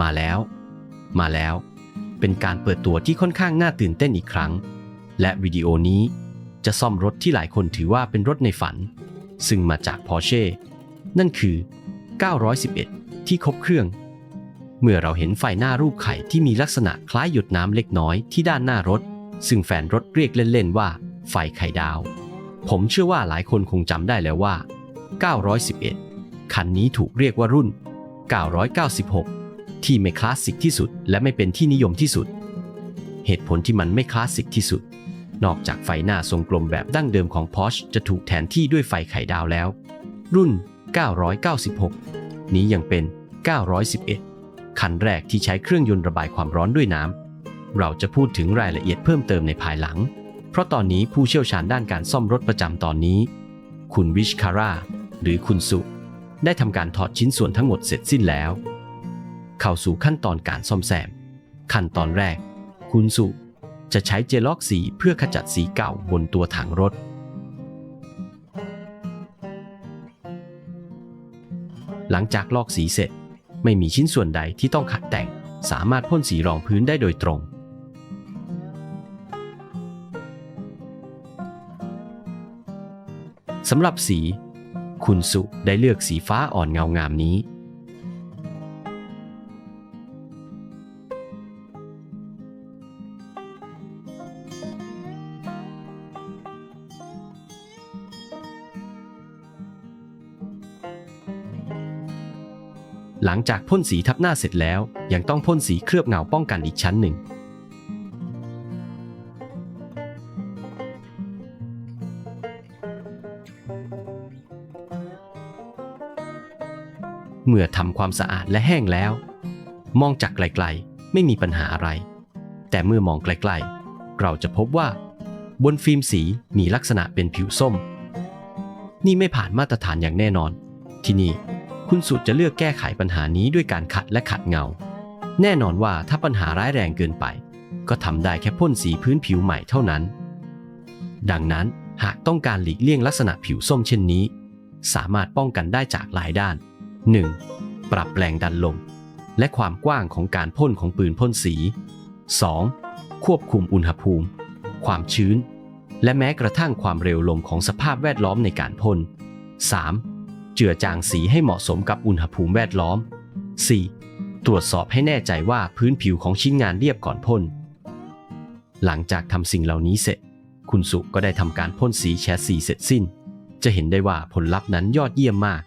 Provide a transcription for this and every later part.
มาแล้ว มาแล้ว เป็นการเปิดตัวที่ค่อนข้างน่าตื่นเต้นอีกครั้ง และวิดีโอนี้จะซ่อมรถที่หลายคนถือว่าเป็นรถในฝัน ซึ่งมาจาก Porsche นั่นคือ 911 ที่ครบเครื่อง เมื่อเราเห็นไฟหน้ารูปไข่ที่มีลักษณะคล้ายหยดน้ำเล็กน้อยที่ด้านหน้ารถ ซึ่งแฟนรถเรียกเล่นๆว่า ไฟไข่ดาว ผมเชื่อว่าหลายคนคงจำได้แล้วว่า 911 คันนี้ถูกเรียกว่ารุ่น 996 ที่ไม่คลาสสิกที่สุด และไม่เป็นที่นิยมที่สุด เหตุผลที่มันไม่คลาสสิกที่สุด นอกจากไฟหน้าทรงกลมแบบดั้งเดิมของ Porsche จะถูกแทนที่ด้วยไฟไข่ดาวแล้ว รุ่น 996 นี้ยังเป็น 911 คันแรกที่ใช้เครื่องยนต์ระบายความร้อนด้วยน้ำ เราจะพูดถึงรายละเอียดเพิ่มเติมในภายหลัง เพราะตอนนี้ผู้เชี่ยวชาญด้านการซ่อมรถประจำตอนนี้ คุณวิชคาร่าหรือคุณสุ ได้ทำการถอดชิ้นส่วนทั้งหมดเสร็จสิ้นแล้ว เข้าสู่ขั้นตอนการซ่อมแซม ขั้นตอนแรก คุณสุจะใช้เจลล็อกสีเพื่อขจัดสีเก่าบนตัวถังรถ หลังจากลอกสีเสร็จไม่มีชิ้นส่วนใดที่ต้องขัดแต่ง สามารถพ่นสีรองพื้นได้โดยตรง สำหรับสี คุณสุได้เลือกสีฟ้าอ่อนเงางามนี้ หลังจากพ่นสีทับหน้าเสร็จแล้ว ยังต้องพ่นสีเคลือบเงาป้องกันอีกชั้นหนึ่ง เมื่อทำความสะอาดและแห้งแล้ว มองจากไกลๆ ไม่มีปัญหาอะไร แต่เมื่อมองไกลๆ เราจะพบว่า บนฟิล์มสีมีลักษณะเป็นผิวส้ม นี่ไม่ผ่านมาตรฐานอย่างแน่นอน ที่นี่ คุณสุดจะเลือกแก้ไขปัญหานี้ด้วยการขัดและขัดเงา แน่นอนว่าถ้าปัญหาร้ายแรงเกินไป ก็ทำได้แค่พ่นสีพื้นผิวใหม่เท่านั้น ดังนั้นหากต้องการหลีกเลี่ยงลักษณะผิวส้มเช่นนี้ สามารถป้องกันได้จากหลายด้าน 1. ปรับแรงดันลม และความกว้างของการพ่นของปืนพ่นสี 2. ควบคุมอุณหภูมิ ความชื้น และแม้กระทั่งความเร็วลมของสภาพแวดล้อมในการพ่น 3. เจือจางสีให้เหมาะสมกับอุณหภูมิแวดล้อม 4. ตรวจสอบให้แน่ใจว่าพื้นผิวของชิ้นงานเรียบก่อนพ่น หลังจากทำสิ่งเหล่านี้เสร็จ คุณสุก็ได้ทำการพ่นสีแชสซีเสร็จสิ้น จะเห็นได้ว่าผลลัพธ์นั้นยอดเยี่ยมมาก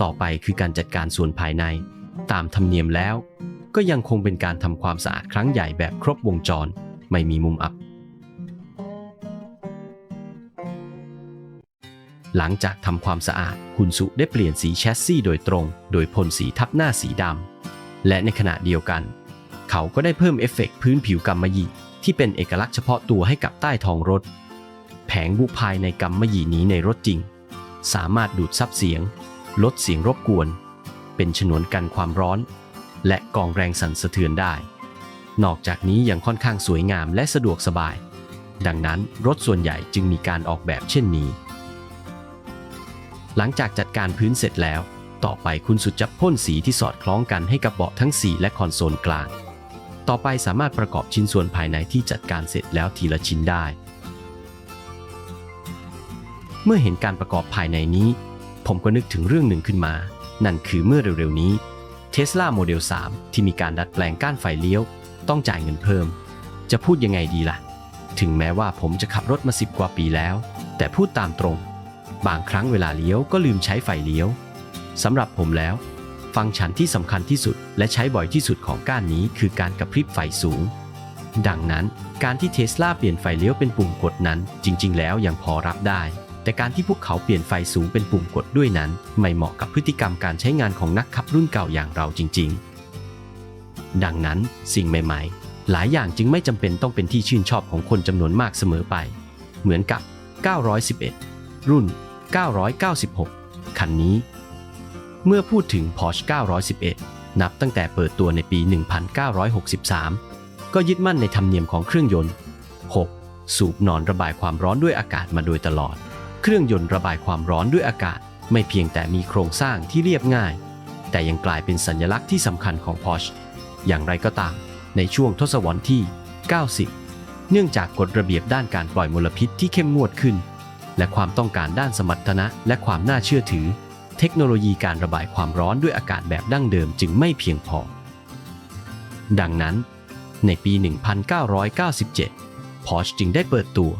ต่อไปคือการจัดการส่วนภายใน ตามธรรมเนียมแล้ว ก็ยังคงเป็นการทำความสะอาดครั้งใหญ่แบบครบวงจร ไม่มีมุมอับ หลังจากทำความสะอาด คุณสุได้เปลี่ยนสีแชสซี่โดยตรง โดยพ่นสีทับหน้าสีดำ และในขณะเดียวกัน เขาก็ได้เพิ่มเอฟเฟกต์พื้นผิวกำมะหยี่ที่เป็นเอกลักษณ์เฉพาะตัวให้กับใต้ท้องรถ แผงบุภายในกำมะหยี่นี้ในรถจริง สามารถดูดซับเสียง ลดเสียงรบกวน เป็นฉนวนกันความร้อน และกองแรงสั่นสะเทือนได้ นอกจากนี้ยังค่อนข้างสวยงามและสะดวกสบาย ดังนั้นรถส่วนใหญ่จึงมีการออกแบบเช่นนี้ หลังจากจัดการพื้นเสร็จแล้ว ต่อไปคุณสุดจะพ่นสีที่สอดคล้องกันให้กับเบาะทั้ง 4 และคอนโซลกลาง ต่อไปสามารถประกอบชิ้นส่วนภายในที่จัดการเสร็จแล้วทีละชิ้นได้ เมื่อเห็นการประกอบภายในนี้ ผมก็นึกถึงเรื่องหนึ่งขึ้นมา นั่นคือเมื่อเร็วๆนี้ Tesla Model 3 ที่มีการดัดแปลงก้านไฟเลี้ยว ต้องจ่ายเงินเพิ่ม จะพูดยังไงดีล่ะ ถึงแม้ว่าผมจะขับรถมาสิบกว่าปีแล้ว แต่พูดตามตรง บางครั้งเวลาเลี้ยวก็ลืมใช้ไฟเลี้ยวสำหรับผมแล้ว ฟังก์ชันที่สำคัญที่สุด และใช้บ่อยที่สุดของก้านนี้คือการกระพริบไฟสูง ดังนั้นการที่เทสลาเปลี่ยนไฟเลี้ยวเป็นปุ่มกดนั้น จริง ๆ แล้วยังพอรับได้ แต่การที่พวกเขาเปลี่ยนไฟสูงเป็นปุ่มกดด้วยนั้น ไม่เหมาะกับพฤติกรรมการใช้งานของนักขับรุ่นเก่าอย่างเราจริง ๆ ดังนั้นสิ่งใหม่ ๆ หลายอย่างจึงไม่จำเป็นต้องเป็นที่ชื่นชอบของคนจำนวนมากเสมอไป เหมือนกับ 911 รุ่น 996 คันนี้ เมื่อพูดถึง Porsche 911 นับตั้งแต่เปิดตัวในปี 1963 ก็ยึดมั่นในธรรมเนียมของเครื่องยนต์ 6. สูบนอนระบายความร้อนด้วยอากาศมาโดยตลอด เครื่องยนต์ระบายความร้อนด้วยอากาศ ไม่เพียงแต่มีโครงสร้างที่เรียบง่าย แต่ยังกลายเป็นสัญลักษณ์ที่สำคัญของ Porsche อย่างไรก็ตาม ในช่วงทศวรรษที่ 90 เนื่องจากกฎระเบียบด้านการปล่อยมลพิษที่เข้มงวดขึ้น และความต้องการด้านสมรรถนะ และความน่าเชื่อถือ เทคโนโลยีการระบายความร้อนด้วยอากาศแบบดั้งเดิมจึงไม่เพียงพอ ดังนั้น ในปี 1997 Porsche จึงได้เปิดตัว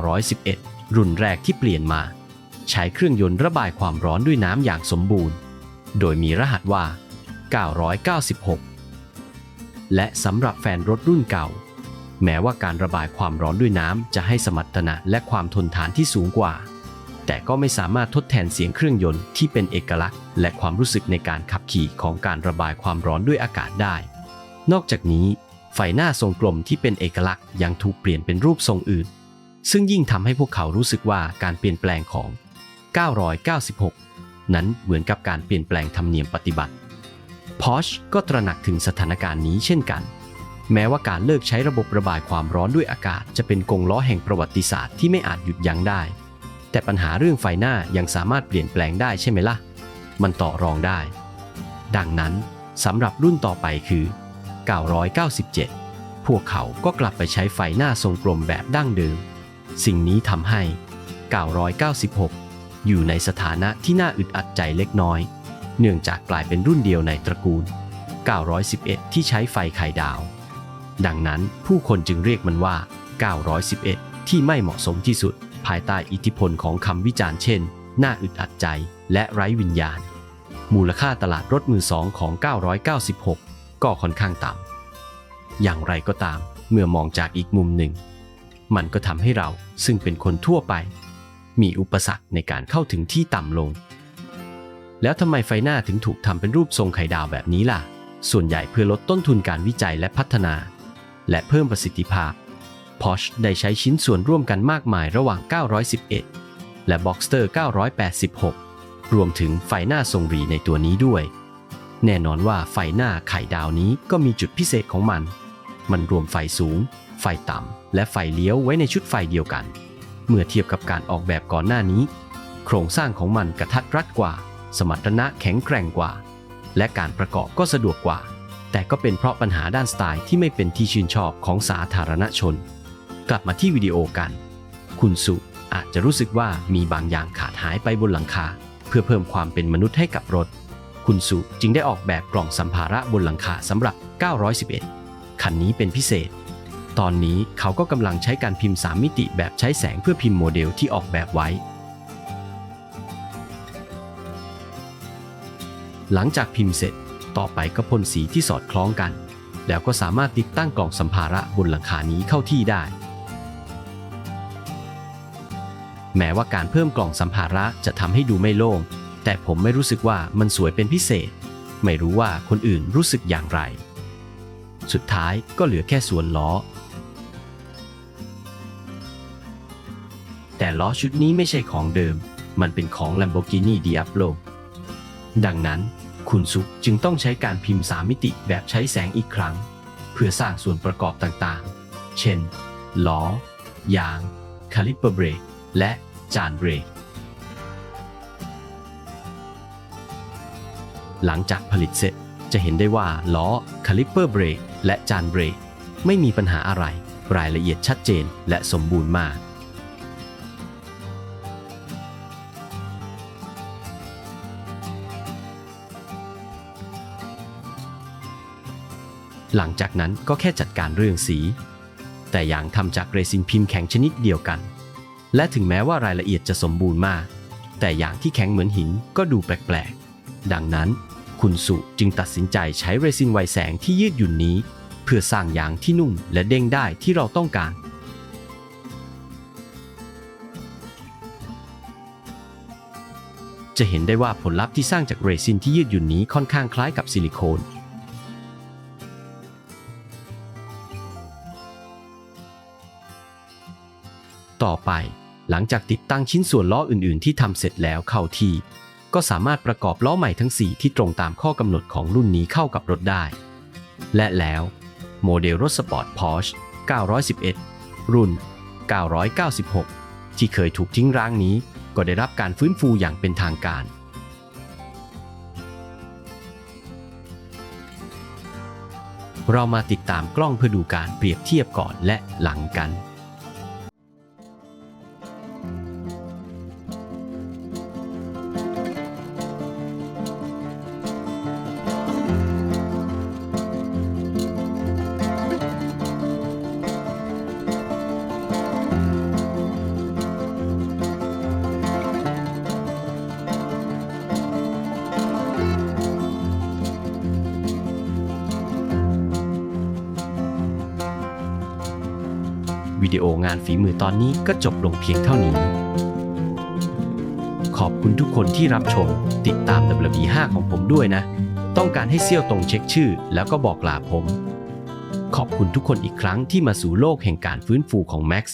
911 รุ่นแรกที่เปลี่ยนมา ใช้เครื่องยนต์ระบายความร้อนด้วยน้ำอย่างสมบูรณ์ โดยมีรหัสว่า 996 และสำหรับแฟนรถรุ่นเก่า แม้ว่าการระบายความร้อนด้วยน้ำจะให้สมรรถนะและความทนทานที่สูงกว่า แต่ก็ไม่สามารถทดแทนเสียงเครื่องยนต์ที่เป็นเอกลักษณ์ และความรู้สึกในการขับขี่ของการระบายความร้อนด้วยอากาศได้ นอกจากนี้ ไฟหน้าทรงกลมที่เป็นเอกลักษณ์ยังถูกเปลี่ยนเป็นรูปทรงอื่น ซึ่งยิ่งทำให้พวกเขารู้สึกว่าการเปลี่ยนแปลงของ 996 นั้นเหมือนกับการเปลี่ยนแปลงธรรมเนียมปฏิบัติ Porsche ก็ตระหนักถึงสถานการณ์นี้เช่นกัน แม้ว่าการเลิกใช้ระบบระบายความร้อนด้วยอากาศ จะเป็นกงล้อแห่งประวัติศาสตร์ที่ไม่อาจหยุดยั้งได้ แต่ปัญหาเรื่องไฟหน้ายังสามารถเปลี่ยนแปลงได้ใช่ไหมล่ะ มันต่อรองได้ ดังนั้นสำหรับรุ่นต่อไปคือ 997 พวกเขาก็กลับไปใช้ไฟหน้าทรงกลมแบบดั้งเดิม สิ่งนี้ทำให้ 996 อยู่ในสถานะที่น่าอึดอัดใจเล็กน้อย เนื่องจากกลายเป็นรุ่นเดียวในตระกูล 911 ที่ใช้ไฟไข่ดาว ดังนั้นผู้คนจึงเรียกมันว่า 911 ที่ไม่เหมาะสมที่สุด ภายใต้อิทธิพลของคำวิจารณ์เช่นน่าอึดอัดใจและไร้วิญญาณ มูลค่าตลาดรถมือสองของ 996 ก็ค่อนข้างต่ำ อย่างไรก็ตาม เมื่อมองจากอีกมุมหนึ่ง มันก็ทำให้เราซึ่งเป็นคนทั่วไป มีอุปสรรคในการเข้าถึงที่ต่ำลง แล้วทำไมไฟหน้าถึงถูกทำเป็นรูปทรงไข่ดาวแบบนี้ล่ะ ส่วนใหญ่เพื่อลดต้นทุนการวิจัยและพัฒนา และเพิ่มประสิทธิภาพ Porsche ได้ใช้ชิ้นส่วนร่วมกันมากมายระหว่าง 911 และ Boxster 986 รวมถึงไฟหน้าทรงรีในตัวนี้ด้วย แน่นอนว่าไฟหน้าไข่ดาวนี้ก็มีจุดพิเศษของมัน มันรวมไฟสูง ไฟต่ำ และไฟเลี้ยวไว้ในชุดไฟเดียวกัน เมื่อเทียบกับการออกแบบก่อนหน้านี้ โครงสร้างของมันกระทัดรัดกว่า สมรรถนะแข็งแกร่งกว่า และการประกอบก็สะดวกกว่า แต่ก็เป็นเพราะปัญหาด้านสไตล์ที่ไม่เป็นที่ชื่นชอบของสาธารณชน กลับมาที่วิดีโอกัน คุณสุอาจจะรู้สึกว่ามีบางอย่างขาดหายไปบนหลังคา เพื่อเพิ่มความเป็นมนุษย์ให้กับรถ คุณสุจึงได้ออกแบบกล่องสัมภาระบนหลังคาสำหรับ 911 คันนี้เป็นพิเศษ ตอนนี้เขาก็กำลังใช้การพิมพ์ 3 มิติแบบใช้แสงเพื่อพิมพ์โมเดลที่ออกแบบไว้ หลังจากพิมพ์เสร็จ ต่อไปก็พ่นสีที่สอดคล้องกัน แล้วก็สามารถติดตั้งกล่องสัมภาระบนหลังคานี้เข้าที่ได้ แม้ว่าการเพิ่มกล่องสัมภาระจะทำให้ดูไม่โล่ง แต่ผมไม่รู้สึกว่ามันสวยเป็นพิเศษ ไม่รู้ว่าคนอื่นรู้สึกอย่างไร สุดท้ายก็เหลือแค่ส่วนล้อ แต่ล้อชุดนี้ไม่ใช่ของเดิม มันเป็นของ Lamborghini Diablo ดังนั้น คุณซุกจึงต้องใช้การพิมพ์3มิติแบบใช้แสงอีกครั้ง เพื่อสร้างส่วนประกอบต่างๆ เช่น ล้อ ยาง คาลิปเปอร์เบรก และจานเบรก หลังจากผลิตเสร็จจะเห็นได้ว่าล้อ คาลิปเปอร์เบรก และจานเบรก ไม่มีปัญหาอะไร รายละเอียดชัดเจนและสมบูรณ์มาก หลังจากนั้นก็แค่จัดการเรื่องสี แต่อย่างทำจากเรซินพิมพ์แข็งชนิดเดียวกัน และถึงแม้ว่ารายละเอียดจะสมบูรณ์มาก แต่อย่างที่แข็งเหมือนหินก็ดูแปลกๆ ดังนั้น คุณสุจึงตัดสินใจใช้เรซินไวแสงที่ยืดหยุ่นนี้ เพื่อสร้างยางที่นุ่มและเด้งได้ที่เราต้องการจะเห็นได้ว่าผลลัพธ์ที่สร้างจากเรซินที่ยืดหยุ่นนี้ค่อนข้างคล้ายกับซิลิโคน ต่อไป หลังจากติดตั้งชิ้นส่วนล้ออื่นๆ ที่ทำเสร็จแล้วเข้าที่ ก็สามารถประกอบล้อใหม่ทั้ง 4 ที่ตรงตามข้อกำหนดของรุ่นนี้เข้ากับรถได้ และแล้ว โมเดลรถสปอร์ต Porsche 911 รุ่น 996 ที่เคยถูกทิ้งร้างนี้ ก็ได้รับการฟื้นฟูอย่างเป็นทางการเรามาติดตามกล้องเพื่อดูการเปรียบเทียบก่อนและหลังกัน วิดีโองานฝีมือตอนนี้ก็จบลงเพียงเท่านี้ ขอบคุณทุกคนที่รับชม ติดตาม WB5 ของผมด้วยนะ ต้องการให้เซี่ยวตรงเช็คชื่อ แล้วก็บอกลาผม ขอบคุณทุกคนอีกครั้งที่มาสู่โลกแห่งการฟื้นฟูของ Max